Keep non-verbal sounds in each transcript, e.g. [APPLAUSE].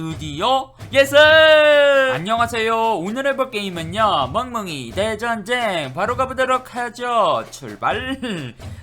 드디어 예스! 안녕하세요. 오늘 해볼 게임은요. 멍멍이 대전쟁 바로 가보도록 하죠. 출발!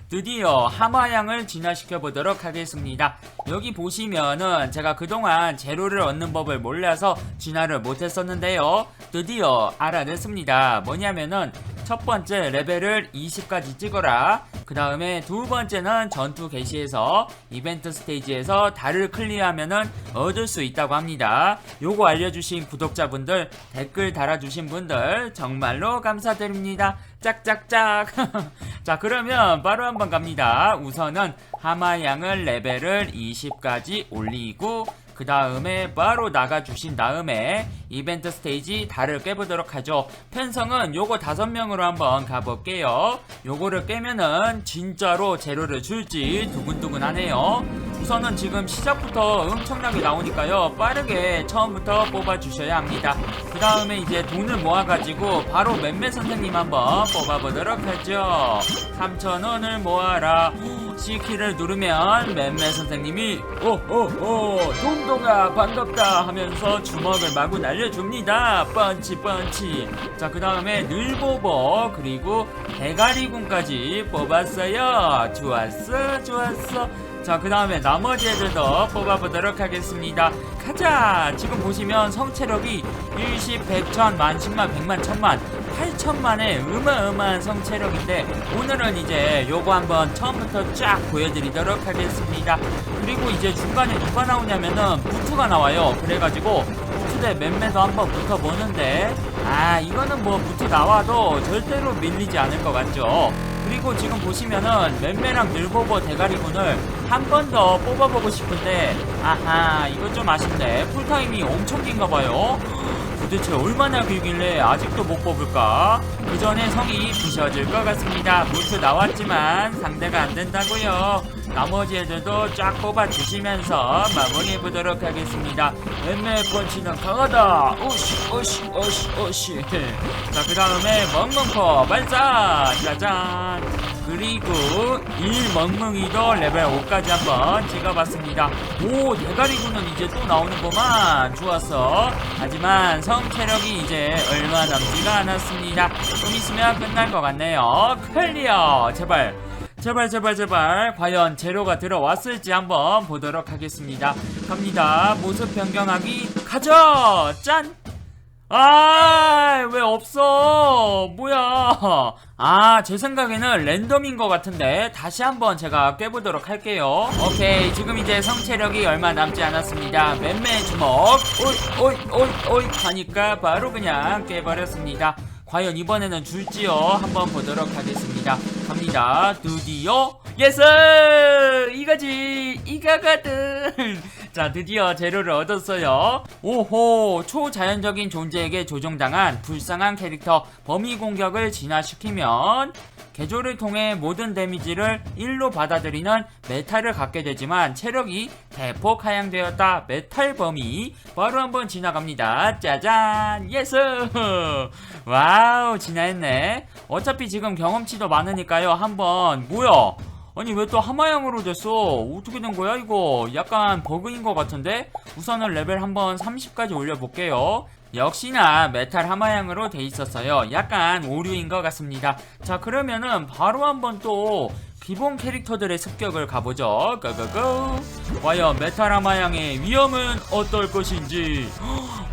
드디어 하마양을 진화시켜 보도록 하겠습니다. 여기 보시면은 제가 그동안 재료를 얻는 법을 몰라서 진화를 못했었는데요. 드디어 알아냈습니다. 뭐냐면은 첫 번째 레벨을 20까지 찍어라. 그 다음에 두 번째는 전투 개시에서 이벤트 스테이지에서 달을 클리어하면은 얻을 수 있다고 합니다. 요거 알려주신 구독자분들 댓글 달아주신 분들 정말로 감사드립니다. 짝짝짝. [LAUGHS] 자 그러면 바로 한번 갑니다. 우선은 하마양을 레벨을 20까지 올리고 그 다음에 바로 나가주신 다음에 이벤트 스테이지 달을 깨보도록 하죠. 편성은 요거 다섯 명으로 한번 가볼게요. 요거를 깨면은 진짜로 재료를 줄지 두근두근 하네요. 우선은 지금 시작부터 엄청나게 나오니까요. 빠르게 처음부터 뽑아주셔야 합니다. 그 다음에 이제 돈을 모아가지고 바로 맴매 선생님 한번 뽑아보도록 하죠. 3,000원을 모아라. C키를 누르면 맴매 선생님이 오오오 동동아 반갑다 하면서 주먹을 마구 날려줍니다. 펀치 펀치. 자 그 다음에 늘보버 그리고 대가리군까지 뽑았어요. 좋았어 좋았어. 자, 그 다음에 나머지 애들도 뽑아보도록 하겠습니다. 가자! 지금 보시면 성체력이 일십, 백천, 만십만, 백만, 천만, 팔천만의 어마어마한 성체력인데 오늘은 이제 요거 한번 처음부터 쫙 보여드리도록 하겠습니다. 그리고 이제 중간에 누가 나오냐면은 무투가 나와요. 그래가지고 무투 대 맴매도 한번 붙어보는데 아, 이거는 뭐 무투 나와도 절대로 밀리지 않을 것 같죠? 그리고 지금 보시면은 맴매랑 늘보버 대가리군을 한 번 더 뽑아보고 싶은데 아하 이거 좀 아쉽네 풀타임이 엄청 긴가 봐요 도대체 얼마나 길길래 아직도 못 뽑을까? 그 전에 성이 부셔질 것 같습니다. 무트 나왔지만 상대가 안 된다고요 나머지 애들도 쫙 뽑아주시면서 마무리해 보도록 하겠습니다 맴매 펀치는 강하다 오시 오시 오시 오시 [LAUGHS] 자 그 다음에 멍멍퍼 발사 짜잔 그리고 일멍멍이도 레벨 5까지 한번 찍어봤습니다. 오 대가리군은 이제 또 나오는구만 좋았어. 하지만 성체력이 이제 얼마 남지가 않았습니다. 좀 있으면 끝날 것 같네요. 클리어 제발. 제발 제발 제발 과연 재료가 들어왔을지 한번 보도록 하겠습니다. 갑니다. 모습 변경하기 가져 짠. 아, 왜 없어? 뭐야? 아, 제 생각에는 랜덤인 것 같은데 다시 한번 제가 깨보도록 할게요. 오케이, 지금 이제 성체력이 얼마 남지 않았습니다. 맴매 주먹, 오이, 오이, 오이, 오이 하니까 바로 그냥 깨버렸습니다. 과연 이번에는 줄지요? 한번 보도록 하겠습니다. 갑니다. 드디어 예스! 이거지! 이거거든! [LAUGHS] 자, 드디어 재료를 얻었어요. 오호, 초자연적인 존재에게 조종당한 불쌍한 캐릭터 범위 공격을 진화시키면 개조를 통해 모든 데미지를 1로 받아들이는 메탈을 갖게 되지만 체력이 대폭 하향되었다. 메탈 범위 바로 한번 지나갑니다. 짜잔! 예스! [LAUGHS] 와우, 진화했네. 어차피 지금 경험치도 많으니까요. 한번 뭐야? 아니 왜 또 하마양으로 됐어? 어떻게 된 거야 이거? 약간 버그인 것 같은데? 우선은 레벨 한번 30까지 올려볼게요. 역시나 메탈 하마양으로 돼 있었어요. 약간 오류인 것 같습니다. 자 그러면은 바로 한번 또 기본 캐릭터들의 습격을 가보죠. 고고고. 과연 메탈 하마양의 위험은 어떨 것인지.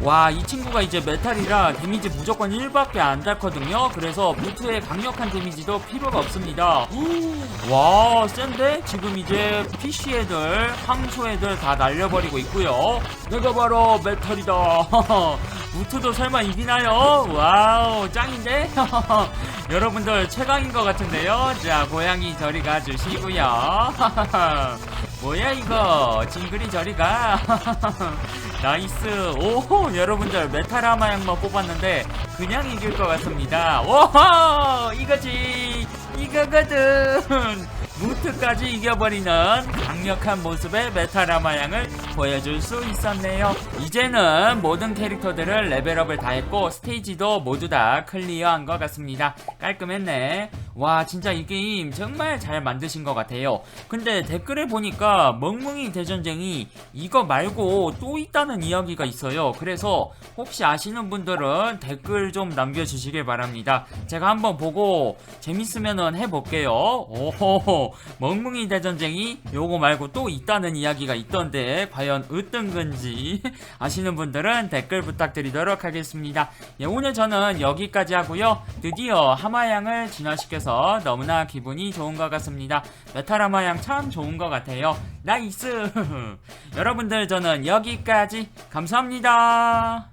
와, 이 친구가 이제 메탈이라 데미지 무조건 1밖에 안 닿거든요. 그래서 무트의 강력한 데미지도 필요가 없습니다. 와, 센데? 지금 이제 PC 애들, 황소 애들 다 날려버리고 있고요. 내가 바로 메탈이다. [LAUGHS] 무트도 설마 이기나요? 와우, 짱인데? [LAUGHS] 여러분들 최강인 것 같은데요? 자, 고양이 저리 가주시고요. [LAUGHS] 뭐야 이거? 징그리 저리 가. [LAUGHS] 나이스. 오, 여러분들 메탈 하마양만 뽑았는데 그냥 이길 것 같습니다. 오호, 이거지. 이거거든. 무트까지 이겨버리는 강력한 모습의 메타라마 양을 보여줄 수 있었네요. 이제는 모든 캐릭터들을 레벨업을 다 했고 스테이지도 모두 다 클리어한 것 같습니다. 깔끔했네. 와 진짜 이 게임 정말 잘 만드신 것 같아요. 근데 댓글에 보니까 멍멍이 대전쟁이 이거 말고 또 있다는 이야기가 있어요. 그래서 혹시 아시는 분들은 댓글 좀 남겨주시길 바랍니다. 제가 한번 보고 재밌으면은 해볼게요. 오호 멍멍이 대전쟁이 요거 말고 또 있다는 이야기가 있던데 과연 건지 [LAUGHS] 아시는 분들은 댓글 부탁드리도록 하겠습니다. 예, 오늘 저는 여기까지 하고요. 드디어 하마양을 진화시 켜서 너무나 기분이 좋은 것 같습니다. 메탈 하마양 참 좋은 것 같아요. 나이스! [LAUGHS] 여러분들 저는 여기까지. 감사합니다